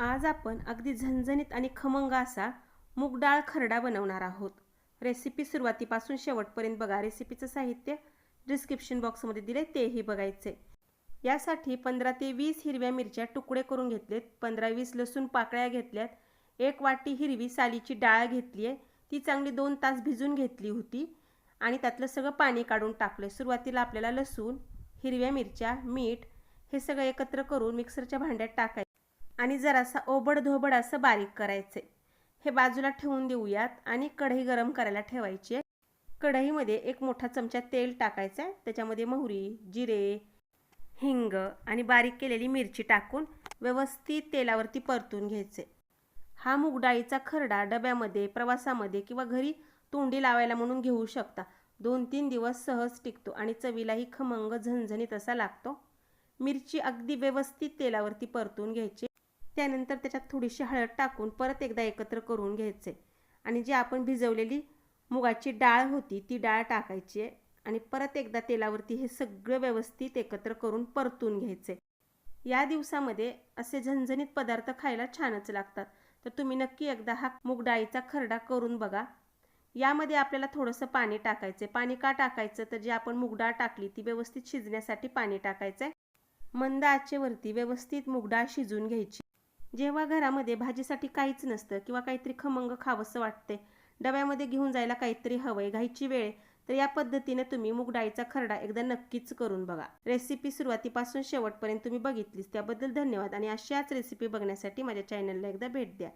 आज आपण अगदी झणझणीत आणि खमंग असा मूग डाळ खरडा बनवणार आहोत. रेसिपी सुरुवातीपासून शेवटपर्यंत बघा. रेसिपीचं साहित्य डिस्क्रिप्शन बॉक्समध्ये दिले तेही बघायचे यासाठी पंधरा ते वीस हिरव्या मिरच्या तुकडे करून घेतलेत. पंधरा वीस लसूण पाकळ्या घेतल्यात. एक वाटी हिरवी सालीची डाळ घेतली आहे ती चांगली दोन तास भिजून घेतली होती. आणि त्यातलं सगळं पाणी काढून टाकलं सुरुवातीला आपल्याला लसूण हिरव्या मिरच्या मीठ हे सगळं एकत्र करून मिक्सरच्या भांड्यात टाकायचं. आणि जरासा ओबड धोबड असं बारीक करायचे. हे बाजूला ठेवून देऊयात आणि कढई गरम करायला ठेवायची आहे. कढईमध्ये एक मोठा चमचा तेल टाकायचं आहे. त्याच्यामध्ये मोहरी जिरे हिंग आणि बारीक केलेली मिरची टाकून व्यवस्थित तेलावरती परतून घ्यायचे. हा मुगडाळीचा खरडा डब्यामध्ये प्रवासामध्ये किंवा घरी तोंडी लावायला म्हणून घेऊ शकता. दोन तीन दिवस सहज टिकतो आणि चवीलाही खमंग झणझणीत असा लागतो. मिरची अगदी व्यवस्थित तेलावरती परतून घ्यायची. त्यानंतर त्याच्यात थोडीशी हळद टाकून परत एकदा एकत्र करून घ्यायचे. आणि जी आपण भिजवलेली मुगाची डाळ होती ती डाळ टाकायची आहे आणि परत एकदा तेलावरती हे सगळं व्यवस्थित एकत्र करून परतून घ्यायचे. या दिवसामध्ये असे झणझणीत पदार्थ खायला छानच लागतात. तर तुम्ही नक्की एकदा हा मूग डाळीचा खरडा करून बघा. यामध्ये आपल्याला थोडंसं पाणी टाकायचं आहे पाणी का टाकायचं? तर जी आपण मूग डाळ टाकली ती व्यवस्थित शिजण्यासाठी पाणी टाकायचं आहे मंद आचेवरती व्यवस्थित मुगडाळ शिजून घ्यायची. जेव्हा घरामध्ये भाजीसाठी काहीच नसतं किंवा काहीतरी खमंग खावंसं वाटते डब्यामध्ये घेऊन जायला काहीतरी हवंय घाईची वेळ तर या पद्धतीने तुम्ही मूग डाळीचा खरडा एकदा नक्कीच करून बघा. रेसिपी सुरुवातीपासून शेवटपर्यंत तुम्ही बघितलीच त्याबद्दल धन्यवाद आणि अशाच रेसिपी बघण्यासाठी माझ्या चॅनलला एकदा भेट द्या.